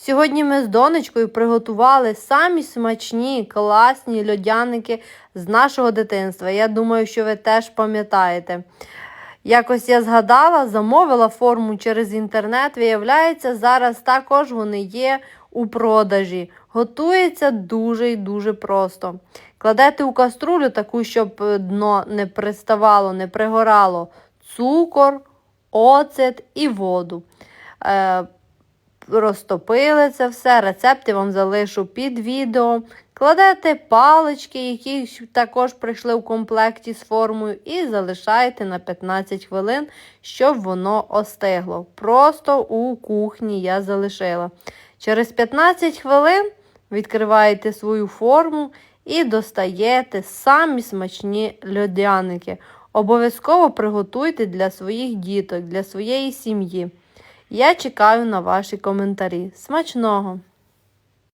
Сьогодні ми з донечкою приготували самі смачні, класні льодяники з нашого дитинства. Я думаю, що ви теж пам'ятаєте. Якось я згадала, замовила форму через інтернет. Виявляється, зараз також вони є у продажі. Готується дуже і дуже просто. Кладете у каструлю таку, щоб е, дно не приставало, не пригорало, цукор, оцет і воду. Розтопили це все. Рецепти вам залишу під відео. Кладете палички, які також прийшли в комплекті з формою, і залишаєте на 15 хвилин, щоб воно остигло. Просто у кухні я залишила. Через 15 хвилин відкриваєте свою форму і достаєте самі смачні льодяники. Обов'язково приготуйте для своїх діток, для своєї сім'ї. Я чекаю на ваші коментарі. Смачного!